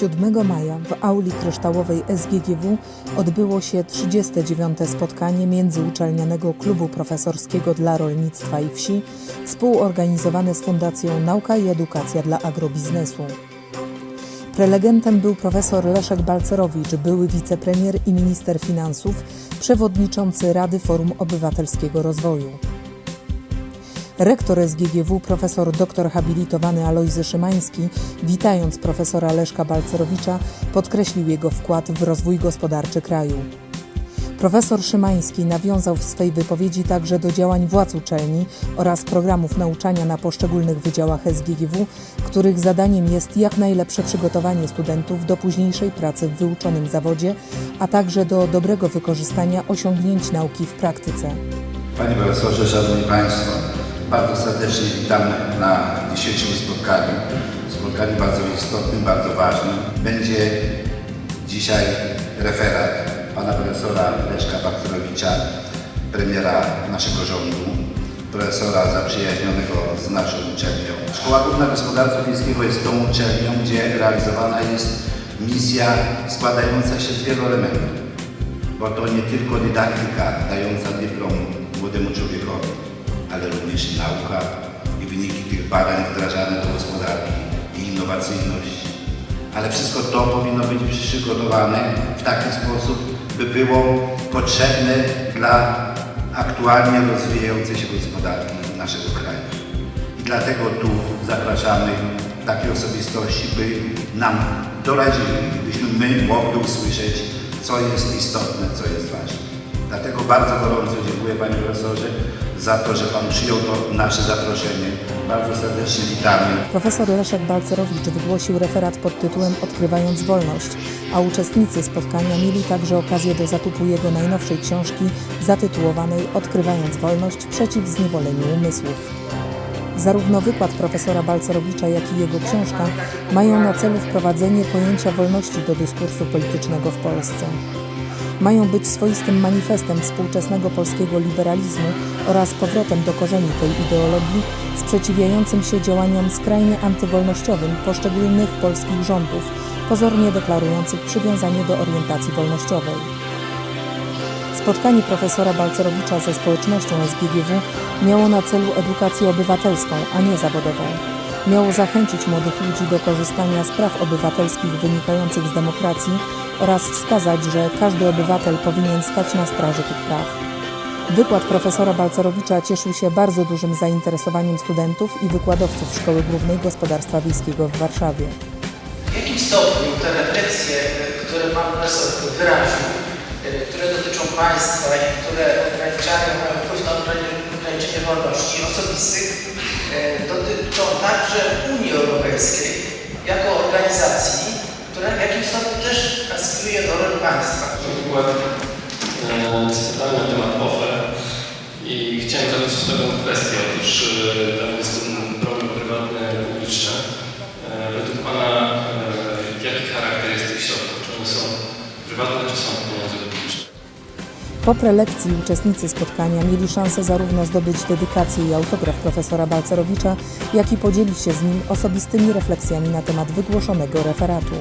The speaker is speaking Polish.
Siódmego maja w auli kryształowej SGGW odbyło się 39. spotkanie Międzyuczelnianego Klubu Profesorskiego dla Rolnictwa i Wsi, współorganizowane z Fundacją Nauka i Edukacja dla Agrobiznesu. Prelegentem był profesor Leszek Balcerowicz, były wicepremier i minister finansów, przewodniczący Rady Forum Obywatelskiego Rozwoju. Rektor SGGW profesor dr habilitowany Alojzy Szymański, witając profesora Leszka Balcerowicza, podkreślił jego wkład w rozwój gospodarczy kraju. Profesor Szymański nawiązał w swej wypowiedzi także do działań władz uczelni oraz programów nauczania na poszczególnych wydziałach SGGW, których zadaniem jest jak najlepsze przygotowanie studentów do późniejszej pracy w wyuczonym zawodzie, a także do dobrego wykorzystania osiągnięć nauki w praktyce. Panie profesorze, szanowni państwo, bardzo serdecznie witamy na dzisiejszym spotkaniu. Spotkaniu bardzo istotnym, bardzo ważnym. Będzie dzisiaj referat pana profesora Leszka Bakterowicza, premiera naszego rządu, profesora zaprzyjaźnionego z naszą uczelnią. Szkoła Główna Gospodarstwa Wiejskiego jest tą uczelnią, gdzie realizowana jest misja składająca się z wielu elementów bo to nie tylko dydaktyka dająca dyplom młodemu człowiekowi, ale również nauka i wyniki tych badań wdrażane do gospodarki i innowacyjność. Ale wszystko to powinno być przygotowane w taki sposób, by było potrzebne dla aktualnie rozwijającej się gospodarki naszego kraju. I dlatego tu zapraszamy takie osobistości, by nam doradzili, byśmy my mogli usłyszeć, co jest istotne, co jest ważne. Dlatego bardzo gorąco dziękuję Panie Profesorze za to, że Pan przyjął to nasze zaproszenie. Bardzo serdecznie witamy. Profesor Leszek Balcerowicz wygłosił referat pod tytułem Odkrywając wolność, a uczestnicy spotkania mieli także okazję do zakupu jego najnowszej książki zatytułowanej Odkrywając wolność przeciw zniewoleniu umysłów. Zarówno wykład profesora Balcerowicza, jak i jego książka mają na celu wprowadzenie pojęcia wolności do dyskursu politycznego w Polsce. Mają być swoistym manifestem współczesnego polskiego liberalizmu oraz powrotem do korzeni tej ideologii, sprzeciwiającym się działaniom skrajnie antywolnościowym poszczególnych polskich rządów, pozornie deklarujących przywiązanie do orientacji wolnościowej. Spotkanie profesora Balcerowicza ze społecznością SGGW miało na celu edukację obywatelską, a nie zawodową. Miało zachęcić młodych ludzi do korzystania z praw obywatelskich wynikających z demokracji oraz wskazać, że każdy obywatel powinien stać na straży tych praw. Wykład profesora Balcerowicza cieszył się bardzo dużym zainteresowaniem studentów i wykładowców Szkoły Głównej Gospodarstwa Wiejskiego w Warszawie. W jakim stopniu te refleksje, które Pan Profesor wyraził, e, które dotyczą państwa i które ograniczają, mają wpływ na ograniczenie wolności osobistych, e, dotyczą także Unii Europejskiej jako organizacji, która w jakimś stopniu też aspiruje do roli państwa. Wykład e, cytatami na temat OFE i chciałem zadać pewną kwestię. Otóż e, tam jest ten problem prywatny, publiczny. E, Według Pana e, jaki charakter jest tych środków? Czy one są prywatne, czy są pieniądze publiczne? Po prelekcji uczestnicy spotkania mieli szansę zarówno zdobyć dedykację i autograf profesora Balcerowicza, jak i podzielić się z nim osobistymi refleksjami na temat wygłoszonego referatu.